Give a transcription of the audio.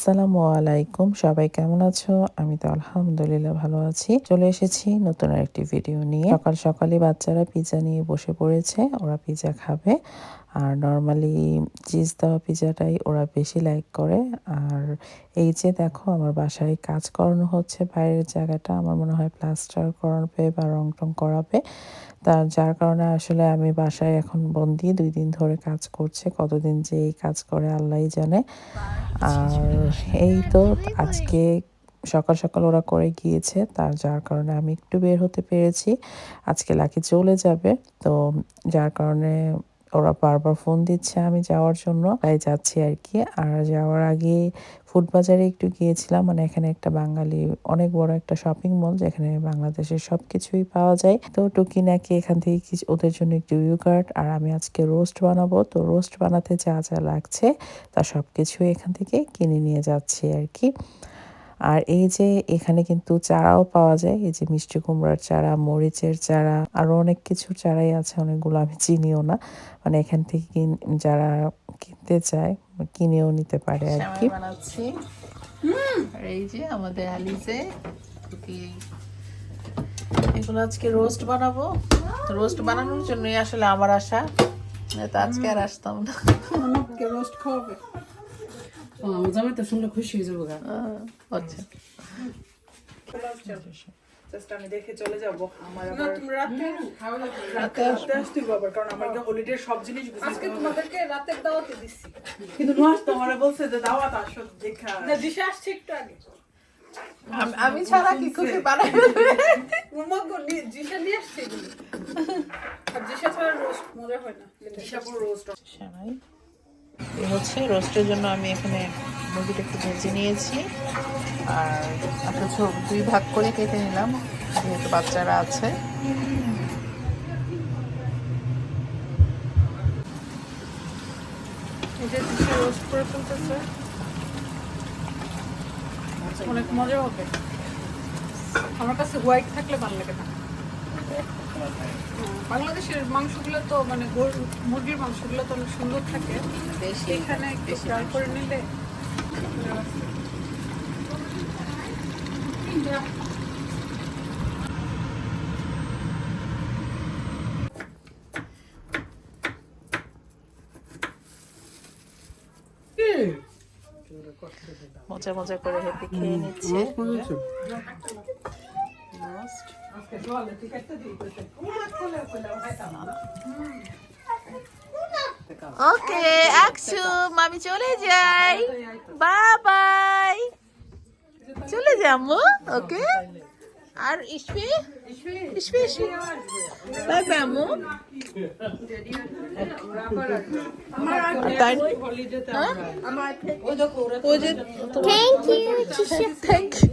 আসসালামু আলাইকুম। সবাই কেমন আছো? আমি তো আলহামদুলিল্লাহ ভালো আছি। চলে এসেছি নতুন একটি ভিডিও নিয়ে। সকাল সকালে বাচ্চারা পিজা নিয়ে বসে পড়েছে। ওরা পিজা খাবে। আর নর্মালি চিজ দেওয়া পিজাটাই ওরা বেশি লাইক করে। আর এই যে দেখো, আমার বাসায় কাজ করানো হচ্ছে, বাইরের জায়গাটা। আমার মনে হয় প্লাস্টার করাবে বা রং টং করাবে। তার, যার কারণে আসলে আমি বাসায় এখন বন্দি, দুই দিন ধরে কাজ করছে। কতদিন যে এই কাজ করে আল্লাহই জানে। আর এই তো আজকে সকাল সকাল ওরা করে গিয়েছে, তার, যার কারণে আমি একটু বের হতে পেরেছি। আজকে লাকি চলে যাবে, তো যার কারণে ওরা বারবার ফোন দিচ্ছে আমি যাওয়ার জন্য। তাই যাচ্ছি আর কি। আর যাওয়ার আগে ফুড বাজারে একটু গিয়েছিলাম। মানে এখানে একটা বাঙালি, অনেক বড় একটা শপিং মল যেখানে বাংলাদেশের সব কিছুই পাওয়া যায়। তো টুকি নাকি এখান থেকে কিছু, ওদের জন্য একটু ইউগার্ট আর আমি আজকে রোস্ট বানাবো। তো রোস্ট বানাতে যা যা লাগছে তা সব কিছুই এখান থেকে কিনে নিয়ে যাচ্ছি আর কি। আর এই যে এখানে কিন্তু চারাও পাওয়া যায় এই যে মিষ্টি কুমড়ার চারা মরিচের চারা আরও অনেক কিছুর চারাই আছে অনেকগুলো আমি চিনিও না। মানে এখান থেকে কিন- যারা কিনতে চায় কিনেও নিতে পারে আর কি বানাচ্ছি। এই যে আমাদের আলিজে এগুলো আজকে রোস্ট বানাবো। রোস্ট বানানোর জন্যই আসলে আমার আশা। তো আজকে আর আসতাম না। রোস্ট খাওয়াবে। ও আমার জামাই তো শুনলে খুশি হয়ে যাব গা। আহ, আচ্ছা। জাস্ট আমি দেখে চলে যাব। আমার না আবার তুমি রাতে রাতে আসতে আসতে আবার কারণ আমার হলিডে সব জিনিস গুছিয়ে আজকে তোমাদেরকে রাতের দাওয়াতে দিচ্ছি। কিন্তু নুহাস তো বলছে যে দাওয়াত আসো দেখা। না দিশা আসছে একটু আগে। আমি- আমি ছাড়া কি খুশি বানাই নিয়ে জিশা নিয়ে আসছে আর জিশা ছাড়া রোস্ট মজা হয় না। পুরো রোস্ট সানাই হচ্ছে রোস্টের জন্য আমি এখানে মুরগিটা একটু ভেজে নিয়েছি। আর একটা দুই ভাগ করে কেটে নিলাম যেহেতু বাচ্চারা আছে। রোস্ট করে ফেলতেছে অনেক মজা হবে। আমার কাছে হোয়াইট থাকলে ভালো লাগে না। বাংলাদেশের মাংসগুলো তো মানে গরু মুরগির মাংসগুলো তো অনেক সুন্দর থাকে। বেশি এখানে একটু করে নিলে মজা মজা করে হেপি খেয়ে নিচ্ছে। ওকে আকসু মামি চলে যাই। Bye bye. চলে যাব ওকে। আর ইসপি ইসপি ইসপি বাই বাই আম্মু। হ্যাঁ? Thank you thank you